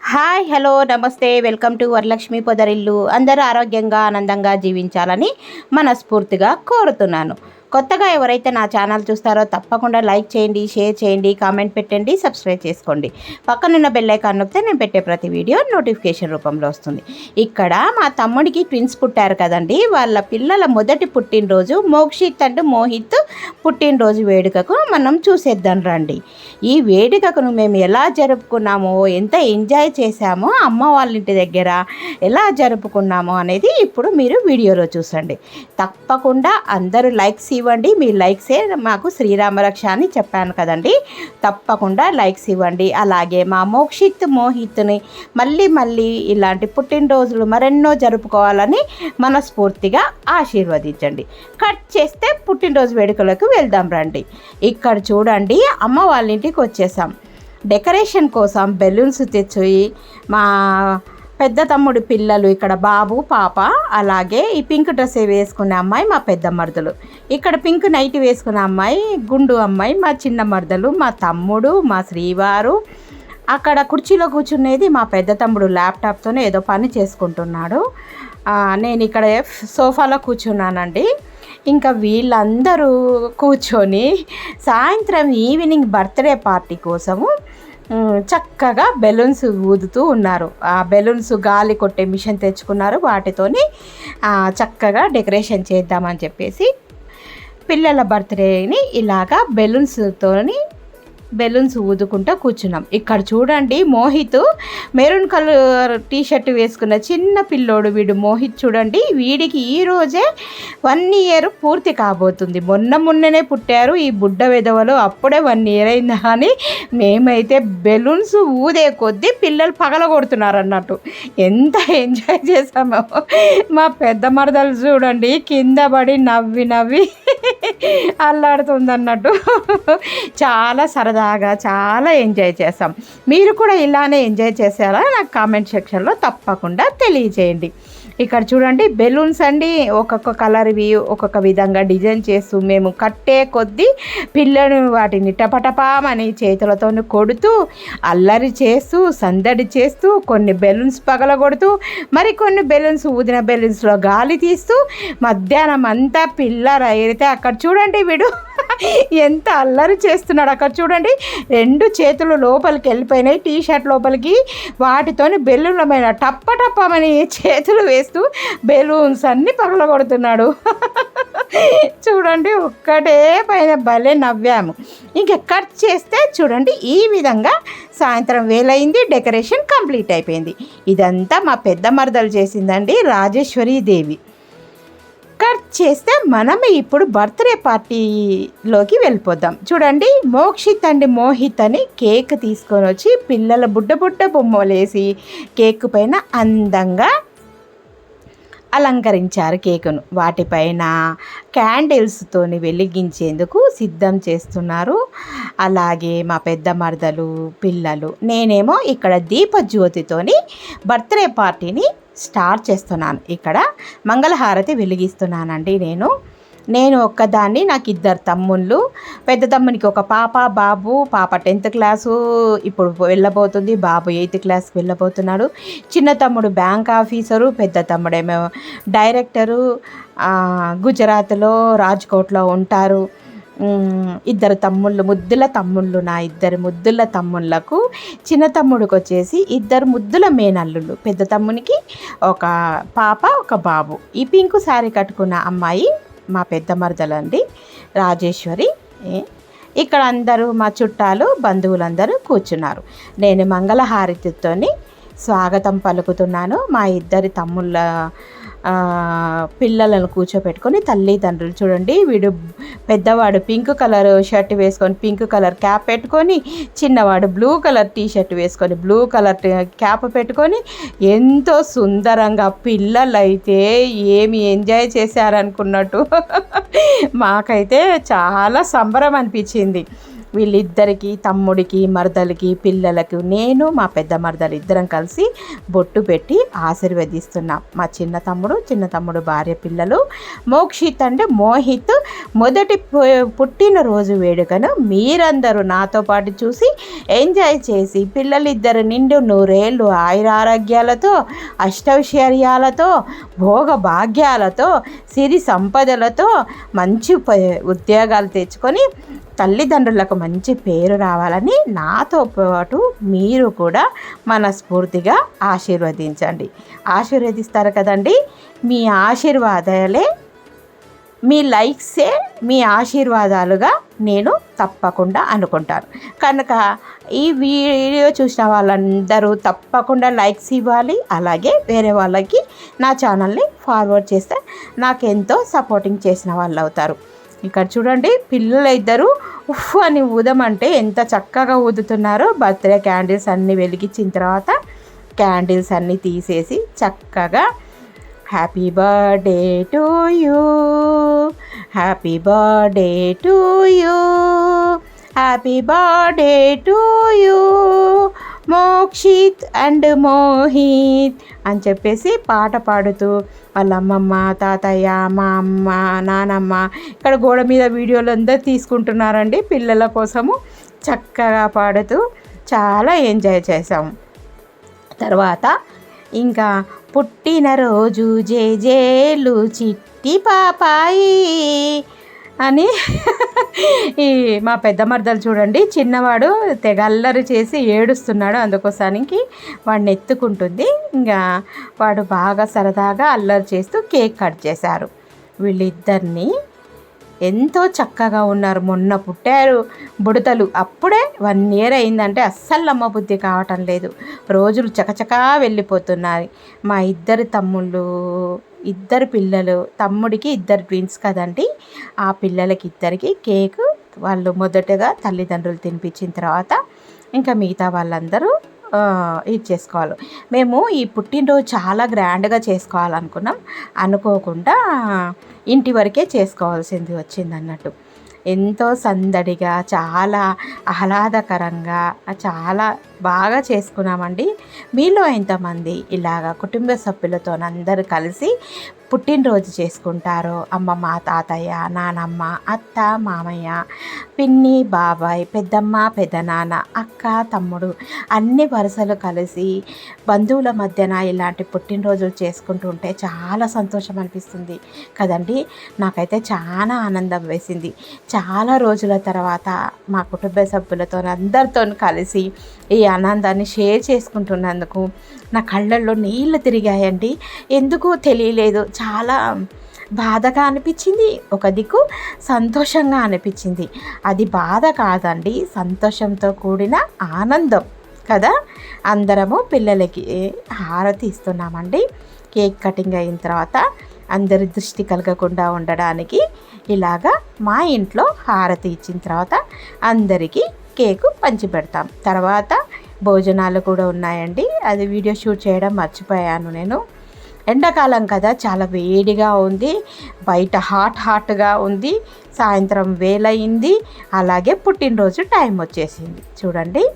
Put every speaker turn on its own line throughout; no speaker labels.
Hi hello namaste welcome to Varalakshmi Podarillu. అందరూ ఆరోగ్యంగా ఆనందంగా జీవించాలని మనస్ఫూర్తిగా కోరుతున్నాను. కొత్తగా ఎవరైతే నా ఛానల్ చూస్తారో తప్పకుండా లైక్ చేయండి షేర్ చేయండి కామెంట్ పెట్టండి సబ్స్క్రైబ్ చేసుకోండి. పక్కనున్న బెల్ ఐకాన్ నొక్కితే నేను పెట్టే ప్రతి వీడియో నోటిఫికేషన్ రూపంలో వస్తుంది. ఇక్కడ మా తమ్ముడికి ట్విన్స్ పుట్టారు కదండి. వాళ్ళ పిల్లల మొదటి పుట్టినరోజు మోక్షిత్ అండ్ మోహిత్ పుట్టినరోజు వేడుకకు మనం చూసేద్దాం రండి. ఈ వేడుకను మేము ఎలా జరుపుకున్నామో ఎంత ఎంజాయ్ చేశామో అమ్మ వాళ్ళ ఇంటి దగ్గర ఎలా జరుపుకున్నామో అనేది ఇప్పుడు మీరు వీడియోలో చూసండి. తప్పకుండా అందరూ లైక్స్ ఇవ్వండి. మీ లైక్సే మాకు శ్రీరామరక్ష అని చెప్పాను కదండి. తప్పకుండా లైక్స్ ఇవ్వండి. అలాగే మా మోక్షిత్ మోహిత్ని మళ్ళీ మళ్ళీ ఇలాంటి పుట్టినరోజులు మరెన్నో జరుపుకోవాలని మనస్ఫూర్తిగా ఆశీర్వదించండి. కట్ చేస్తే పుట్టినరోజు వేడుకలకు వెళ్దాం రండి. ఇక్కడ చూడండి అమ్మ వాళ్ళ ఇంటికి వచ్చేసాం. డెకరేషన్ కోసం బెలూన్స్ తెచ్చి మా పెద్ద తమ్ముడి పిల్లలు ఇక్కడ బాబు పాప అలాగే ఈ పింక్ డ్రెస్ వేసుకునే అమ్మాయి మా పెద్ద మరదలు. ఇక్కడ పింక్ నైట్ వేసుకున్న అమ్మాయి గుండు అమ్మాయి మా చిన్న మరదలు మా తమ్ముడు మా శ్రీవారు. అక్కడ కుర్చీలో కూర్చునేది మా పెద్ద తమ్ముడు ల్యాప్టాప్తోనే ఏదో పని చేసుకుంటున్నాడు. నేను ఇక్కడ సోఫాలో కూర్చున్నానండి. ఇంకా వీళ్ళందరూ కూర్చొని సాయంత్రం ఈవినింగ్ బర్త్డే పార్టీ కోసము చక్కగా బెలూన్స్ ఊదుతూ ఉన్నారు. ఆ బెలూన్స్ గాలి కొట్టే మిషన్ తెచ్చుకున్నారు. వాటితోని చక్కగా డెకరేషన్ చేద్దామని చెప్పేసి పిల్లల బర్త్డేని ఇలాగా బెలూన్స్తోని బెలూన్స్ ఊదుకుంటూ కూర్చున్నాం. ఇక్కడ చూడండి Mohit maroon colour T shirt వేసుకున్న చిన్న పిల్లోడు వీడు. మోహిత్ చూడండి వీడికి ఈ రోజే వన్ ఇయర్ పూర్తి కాబోతుంది. మొన్న మొన్ననే పుట్టారు ఈ బుడ్డ విధవలు. అప్పుడే వన్ ఇయర్ అయిందా అని మేమైతే బెలూన్స్ ఊదే కొద్దీ పిల్లలు పగలగొడుతున్నారు అన్నట్టు ఎంత ఎంజాయ్ చేసామో మా పెద్ద మరదలు చూడండి కింద పడి నవ్వి నవ్వి అల్లాడుతుంది అన్నట్టు చాలా సరదాగా చాలా ఎంజాయ్ చేసాం మీరు కూడా ఇలానే ఎంజాయ్ చేసారా నాకు కామెంట్ సెక్షన్లో తప్పకుండా తెలియజేయండి. ఇక్కడ చూడండి బెలూన్స్ అండి. ఒక్కొక్క కలర్వి ఒక్కొక్క విధంగా డిజైన్ చేస్తూ మేము కట్టే కొద్దీ పిల్లలు వాటిని టపటపామని చేతులతో కొడుతూ అల్లరి చేస్తూ సందడి చేస్తూ కొన్ని బెలూన్స్ పగలగొడుతూ మరి కొన్ని బెలూన్స్ ఊదిన బెలూన్స్లో గాలి తీస్తూ మధ్యాహ్నం అంతా పిల్లర అయితే అక్కడ చూడండి వీడు. ఎంత అల్లరి చేస్తున్నాడు అక్కడ చూడండి. రెండు చేతులు లోపలికి వెళ్ళిపోయినాయి టీ షర్ట్ లోపలికి వాటితోని బెలూన్లమైన టప్పటప్పమని టప్ప టప్పమని చేతులు వేస్తూ బెలూన్స్ అన్ని పగలగొడుతున్నాడు. చూడండి ఒక్కటే పైన భలే నవ్వాము. ఇంక కట్ చేస్తే చూడండి ఈ విధంగా సాయంత్రం వేలైంది డెకరేషన్ కంప్లీట్ అయిపోయింది. ఇదంతా మా పెద్ద మరదలు చేసిందండి రాజేశ్వరి దేవి కట్ చేస్తే మనం ఇప్పుడు బర్త్డే పార్టీలోకి వెళ్ళిపోదాం. చూడండి మోక్షిత్ అండ్ మోహిత్ అని కేక్ తీసుకొని వచ్చి పిల్లల బుడ్డ బుడ్డ బొమ్మలేసి కేక్ పైన అందంగా అలంకరించారు కేకును. వాటిపైన క్యాండిల్స్తోని వెలిగించేందుకు సిద్ధం చేస్తున్నారు. అలాగే మా పెద్ద మరదలు పిల్లలు నేనేమో ఇక్కడ దీపజ్యోతితోని బర్త్డే పార్టీని స్టార్ట్ చేస్తున్నాను. ఇక్కడ మంగళహారతి వెలిగిస్తున్నానండి నేను. నేను ఒక్కదాన్ని నాకు ఇద్దరు తమ్ముళ్ళు. పెద్ద తమ్మునికి ఒక పాప బాబు. పాప టెన్త్ క్లాసు ఇప్పుడు వెళ్ళబోతుంది. బాబు ఎయిత్ క్లాస్కి వెళ్ళబోతున్నాడు. చిన్న తమ్ముడు బ్యాంక్ ఆఫీసరు పెద్ద తమ్ముడేమో డైరెక్టరు. గుజరాత్లో రాజ్కోట్లో ఉంటారు. ఇద్దరు తమ్ముళ్ళు ముద్దుల తమ్ముళ్ళు నా ఇద్దరు ముద్దుల తమ్ముళ్ళకు చిన్న తమ్ముడికి వచ్చేసి ఇద్దరు ముద్దుల మేనల్లుళ్ళు. పెద్ద తమ్మునికి ఒక పాప ఒక బాబు. ఈ పింకు శారీ కట్టుకున్న అమ్మాయి మా పెద్ద మరదలండి రాజేశ్వరి. ఇక్కడ అందరూ మా చుట్టాలు బంధువులందరూ కూర్చున్నారు. నేను మంగళహారతితోని స్వాగతం పలుకుతున్నాను మా ఇద్దరి తమ్ముళ్ళ పిల్లలను కూర్చోపెట్టుకొని తల్లిదండ్రులు చూడండి వీడు పెద్దవాడు పింక్ కలర్ షర్ట్ వేసుకొని పింక్ కలర్ క్యాప్ పెట్టుకొని చిన్నవాడు బ్లూ కలర్ టీ షర్ట్ వేసుకొని బ్లూ కలర్ క్యాప్ పెట్టుకొని ఎంతో సుందరంగా పిల్లలు అయితే ఏమి ఎంజాయ్ చేశారనుకున్నట్టు. మాకైతే చాలా సంబరం అనిపించింది. వీళ్ళిద్దరికి తమ్ముడికి మరదలకి పిల్లలకు నేను మా పెద్ద మరదలు ఇద్దరం కలిసి బొట్టు పెట్టి ఆశీర్వదిస్తున్నాం. మా చిన్న తమ్ముడు చిన్న తమ్ముడు భార్య పిల్లలు మోక్షిత్ అంటే మోహిత్. మొదటి పుట్టినరోజు వేడుకను మీరందరూ నాతో పాటు చూసి ఎంజాయ్ చేసి పిల్లలిద్దరు నిండు నూరేళ్ళు ఆయురారోగ్యాలతో అష్టైశ్వర్యాలతో భోగ భాగ్యాలతో సిరి సంపదలతో మంచి ఉద్యోగాలు తెచ్చుకొని తల్లిదండ్రులకు మంచి పేరు రావాలని నాతో పాటు మీరు కూడా మనస్ఫూర్తిగా ఆశీర్వదించండి. ఆశీర్వదిస్తారు కదండి? మీ ఆశీర్వాదాలే మీ లైక్సే మీ ఆశీర్వాదాలుగా నేను తప్పకుండా అనుకుంటాను. కనుక ఈ వీడియో చూసిన వాళ్ళందరూ తప్పకుండా లైక్స్ ఇవ్వాలి. అలాగే వేరే వాళ్ళకి నా ఛానల్ని ఫార్వర్డ్ చేస్తే నాకు ఎంతో సపోర్టింగ్ చేసిన వాళ్ళు అవుతారు ఇక్కడ చూడండి పిల్లలు ఇద్దరు ఉఫ్ అని ఊదమంటే ఎంత చక్కగా ఊదుతున్నారో. బర్త్డే క్యాండిల్స్ అన్నీ వెలిగించిన తర్వాత క్యాండిల్స్ అన్నీ తీసేసి చక్కగా happy birthday to you happy birthday to you happy birthday to you Mokshit and Mohit అని చెప్పేసి పాట పాడుతూ వాళ్ళ అమ్మమ్మ తాతయ్య మా అమ్మ నానమ్మ ఇక్కడ గోడ మీద వీడియోలు అందరూ తీసుకుంటున్నారండి పిల్లల కోసము చక్కగా పాడుతూ చాలా ఎంజాయ్ చేసాము తర్వాత ఇంకా పుట్టినరోజు జే జేలు చిట్టి పాపాయి అని ఈ మా పెద్ద మరదలు చూడండి చిన్నవాడు తెగ అల్లరి చేసి ఏడుస్తున్నాడు అందుకోసానికి వాడిని ఎత్తుకుంటుంది. ఇంకా వాడు బాగా సరదాగా అల్లరి చేస్తూ కేక్ కట్ చేశారు. వీళ్ళిద్దరిని ఎంతో చక్కగా ఉన్నారు. మొన్న పుట్టారు బుడతలు. అప్పుడే వన్ ఇయర్ అయిందంటే అస్సలు నమ్మబుద్ధి కావటం లేదు. రోజులు చకచకా వెళ్ళిపోతున్నాయి మా ఇద్దరు తమ్ముళ్ళు ఇద్దరు పిల్లలు తమ్ముడికి ఇద్దరు ట్విన్స్ కదండి. ఆ పిల్లలకి ఇద్దరికి కేక్ వాళ్ళు మొదటగా తల్లిదండ్రులు తినిపించిన తర్వాత ఇంకా మిగతా వాళ్ళందరూ ఇది చేసుకోవాలి. మేము ఈ పుట్టినరోజు చాలా గ్రాండ్గా చేసుకోవాలనుకున్నాం. అనుకోకుండా ఇంటి వరకే చేసుకోవాల్సింది వచ్చింది అన్నట్టు ఎంతో సందడిగా చాలా ఆహ్లాదకరంగా చాలా బాగా చేసుకున్నామండి. మీలో ఎంతమంది ఇలాగా కుటుంబ సభ్యులతో అందరూ కలిసి పుట్టినరోజు చేసుకుంటారో? అమ్మమ్మ తాతయ్య నానమ్మ అత్త మామయ్య పిన్ని బాబాయ్ పెద్దమ్మ పెద్దనాన్న అక్క తమ్ముడు అన్ని వరుసలు కలిసి బంధువుల మధ్యన ఇలాంటి పుట్టినరోజులు చేసుకుంటూ ఉంటే చాలా సంతోషం అనిపిస్తుంది కదండి. నాకైతే చాలా ఆనందం వేసింది. చాలా రోజుల తర్వాత మా కుటుంబ సభ్యులతో అందరితో కలిసి ఈ ఆనందాన్ని షేర్ చేసుకుంటున్నందుకు నా కళ్ళల్లో నీళ్ళు తిరిగాయండి. ఎందుకు తెలియలేదు. చాలా బాధగా అనిపించింది. ఒక దిక్కు సంతోషంగా అనిపించింది. అది బాధ కాదండి. సంతోషంతో కూడిన ఆనందం కదా? అందరము పిల్లలకి హారతి ఇస్తున్నామండి. కేక్ కటింగ్ అయిన తర్వాత అందరి దృష్టి కలగకుండా ఉండడానికి ఇలాగా మా ఇంట్లో హారతి ఇచ్చిన తర్వాత అందరికీ కేకు పంచి పెడతాం తర్వాత భోజనాలు కూడా ఉన్నాయండి. అది వీడియో షూట్ చేయడం మర్చిపోయాను నేను. ఎండాకాలం కదా చాలా వేడిగా ఉంది. బయట హాట్ హాట్గా ఉంది. సాయంత్రం వేలయింది. అలాగే పుట్టినరోజు టైం వచ్చేసింది. చూడండి.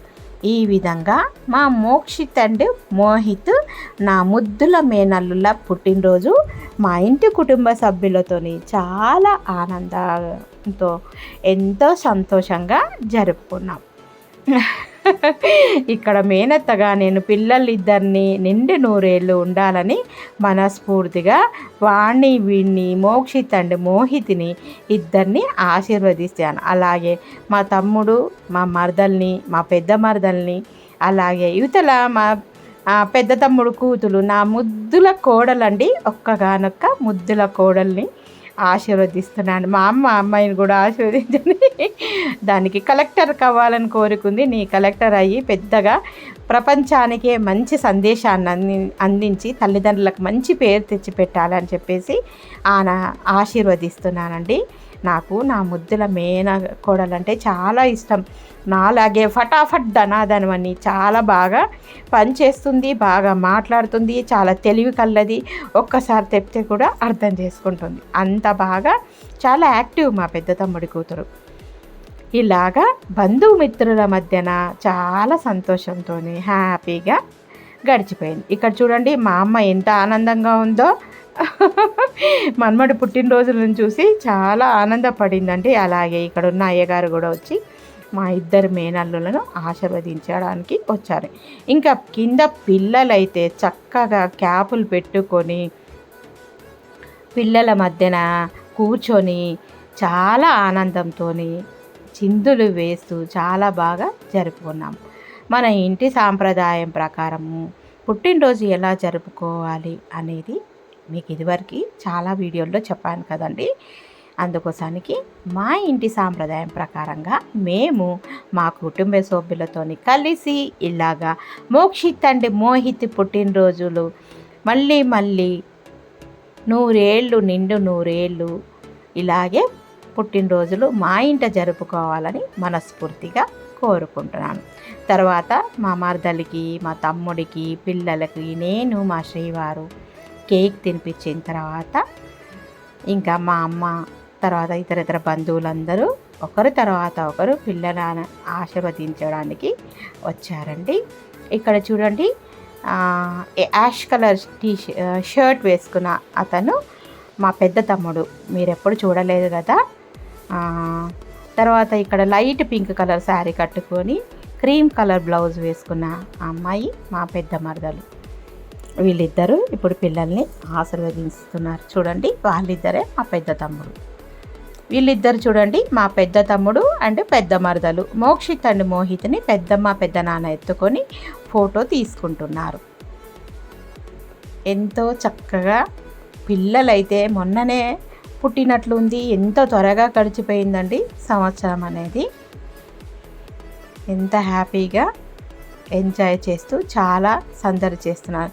ఈ విధంగా మా మోక్షిత్ అండ్ మోహిత్ నా ముద్దుల మేనల్లుల పుట్టినరోజు మా ఇంటి కుటుంబ సభ్యులతోని చాలా ఆనందంతో ఎంతో సంతోషంగా జరుపుకున్నాం. ఇక్కడ మేనత్తగా నేను పిల్లలిద్దరిని నిండి నూరేళ్ళు ఉండాలని మనస్ఫూర్తిగా వాణ్ణి వీణ్ణి మోక్షిత్ అండ్ మోహితిని ఇద్దరిని ఆశీర్వదిస్తాను. అలాగే మా తమ్ముడు మా మరదల్ని మా పెద్ద మరదల్ని అలాగే యువతల మా పెద్ద తమ్ముడు కూతులు నా ముద్దుల కోడలండి. ఒక్కగానొక్క ముద్దుల కోడల్ని ఆశీర్వదిస్తున్నాను. మా అమ్మ అమ్మాయిని కూడా ఆశీర్వదించండి. దానికి కలెక్టర్ కావాలని కోరుకుంది. నీ కలెక్టర్ అయ్యి పెద్దగా ప్రపంచానికే మంచి సందేశాన్ని అంది అందించి తల్లిదండ్రులకు మంచి పేరు తెచ్చిపెట్టాలని చెప్పేసి ఆయన ఆశీర్వదిస్తున్నానండి. నాకు నా ముద్దుల మేన కోడలంటే చాలా ఇష్టం. నాలాగే ఫటాఫట్ ధనాధనమని చాలా బాగా పనిచేస్తుంది బాగా మాట్లాడుతుంది చాలా తెలివి కల్లది ఒక్కసారి తెప్పితే కూడా అర్థం చేసుకుంటుంది. అంత బాగా చాలా యాక్టివ్ మా పెద్ద తమ్ముడి కూతురు. ఇలాగా బంధుమిత్రుల మధ్యన చాలా సంతోషంతో హ్యాపీగా గడిచిపోయింది. ఇక్కడ చూడండి మా అమ్మ ఎంత ఆనందంగా ఉందో. మన్మడి పుట్టినరోజులను చూసి చాలా ఆనందపడిందండి. అలాగే ఇక్కడ ఉన్న అయ్యగారు కూడా వచ్చి మా ఇద్దరు మేనల్లులను ఆశీర్వదించడానికి వచ్చారు. ఇంకా కింద పిల్లలైతే చక్కగా క్యాపులు పెట్టుకొని పిల్లల మధ్యన కూర్చొని చాలా ఆనందంతో చిందులు వేస్తూ చాలా బాగా జరుపుకున్నాము. మన ఇంటి సాంప్రదాయం ప్రకారము పుట్టినరోజు ఎలా జరుపుకోవాలి అనేది మీకు ఇదివరకు చాలా వీడియోల్లో చెప్పాను కదండి. అందుకోసానికి మా ఇంటి సాంప్రదాయం ప్రకారంగా మేము మా కుటుంబ సభ్యులతో కలిసి ఇలాగా మోక్షిత్ అండి మోహిత్ పుట్టినరోజులు. మళ్ళీ మళ్ళీ నూరేళ్ళు నిండు నూరేళ్ళు ఇలాగే పుట్టినరోజులు మా ఇంట జరుపుకోవాలని మనస్ఫూర్తిగా కోరుకుంటున్నాను. తర్వాత మా మరదలికి మా తమ్ముడికి పిల్లలకి నేను మా శ్రీవారు కేక్ తినిపించిన తర్వాత ఇంకా మా అమ్మ తర్వాత ఇతర ఇతర బంధువులందరూ ఒకరు తర్వాత ఒకరు పిల్లలను ఆశీర్వదించడానికి వచ్చారండి. ఇక్కడ చూడండి యాష్ కలర్ టీ షర్ట్ వేసుకున్న అతను మా పెద్ద తమ్ముడు. మీరు ఎప్పుడు చూడలేదు కదా. తర్వాత ఇక్కడ లైట్ పింక్ కలర్ శారీ కట్టుకొని క్రీమ్ కలర్ బ్లౌజ్ వేసుకున్న అమ్మాయి మా పెద్ద మరదలు. వీళ్ళిద్దరూ ఇప్పుడు పిల్లల్ని ఆశీర్వదిస్తున్నారు. చూడండి వాళ్ళిద్దరే మా పెద్ద తమ్ముడు. వీళ్ళిద్దరు చూడండి మా పెద్ద తమ్ముడు అండ్ పెద్ద మరదలు. మోక్షిత్ అండ్ మోహిత్ని పెద్దమ్మ పెద్ద నాన్న ఎత్తుకొని ఫోటో తీసుకుంటున్నారు. ఎంతో చక్కగా పిల్లలైతే మొన్ననే పుట్టినట్లుంది. ఎంతో త్వరగా గడిచిపోయిందండి సంవత్సరం అనేది. ఎంత హ్యాపీగా ఎంజాయ్ చేస్తూ చాలా సందడి చేస్తున్నారు.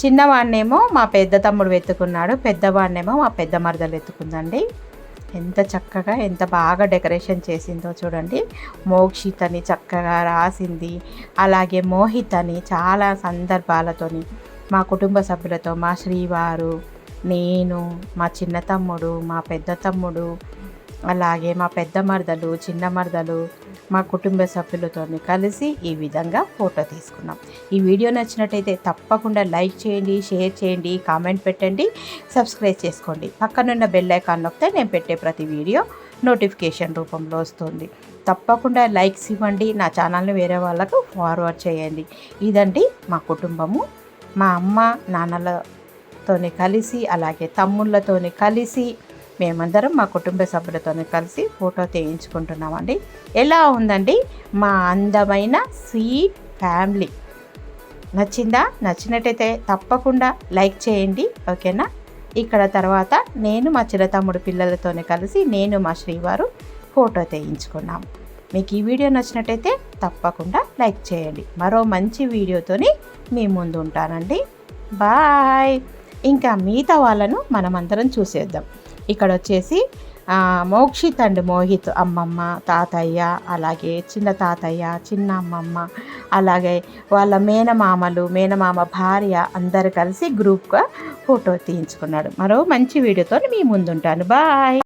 చిన్నవాడినేమో మా పెద్ద తమ్ముడు వెతుకున్నాడు పెద్దవాడినేమో మా పెద్ద మరదలు వెతుకుందండి. ఎంత చక్కగా ఎంత బాగా డెకరేషన్ చేసిందో చూడండి. మోక్షిత్ అని చక్కగా రాసింది అలాగే మోహిత్ అని చాలా సందర్భాలతోని మా కుటుంబ సభ్యులతో మా శ్రీవారు నేను మా చిన్న తమ్ముడు మా పెద్ద తమ్ముడు అలాగే మా పెద్ద మరదలు చిన్న మరదలు మా కుటుంబ సభ్యులతో కలిసి ఈ విధంగా ఫోటో తీసుకున్నాం. ఈ వీడియో నచ్చినట్టయితే తప్పకుండా లైక్ చేయండి షేర్ చేయండి కామెంట్ పెట్టండి సబ్స్క్రైబ్ చేసుకోండి. పక్కనున్న బెల్ ఐకాన్ నొక్కితే నేను పెట్టే ప్రతి వీడియో నోటిఫికేషన్ రూపంలో వస్తుంది. తప్పకుండా లైక్స్ ఇవ్వండి నా ఛానల్ని వేరే వాళ్ళకు ఫార్వర్డ్ చేయండి. ఇదండి మా కుటుంబము. మా అమ్మ నాన్నలతోనే కలిసి అలాగే తమ్ముళ్ళతోనే కలిసి మేమందరం మా కుటుంబ సభ్యులతో కలిసి ఫోటో తీయించుకుంటున్నామండి. ఎలా ఉందండి? మా అందమైన స్వీట్ ఫ్యామిలీ. నచ్చిందా? నచ్చినట్టయితే తప్పకుండా లైక్ చేయండి. ఓకేనా? ఇక్కడ తర్వాత నేను మా చిరతమ్ముడు పిల్లలతోనే కలిసి నేను మా శ్రీవారు ఫోటో తీయించుకున్నాము మీకు ఈ వీడియో నచ్చినట్టయితే తప్పకుండా లైక్ చేయండి. మరో మంచి వీడియోతోని మీ ముందు ఉంటానండి బాయ్! ఇంకా మిగతా వాళ్ళను మనమందరం చూసేద్దాం. ఇక్కడ వచ్చేసి మోక్షిత్ అండ్ మోహిత్ అమ్మమ్మ తాతయ్య అలాగే చిన్న తాతయ్య చిన్న అమ్మమ్మ అలాగే వాళ్ళ మేనమామలు మేనమామ భార్య అందరు కలిసి గ్రూప్గా ఫోటో తీయించుకున్నాడు. మరో మంచి వీడియోతో మీ ముందుంటాను. బాయ్!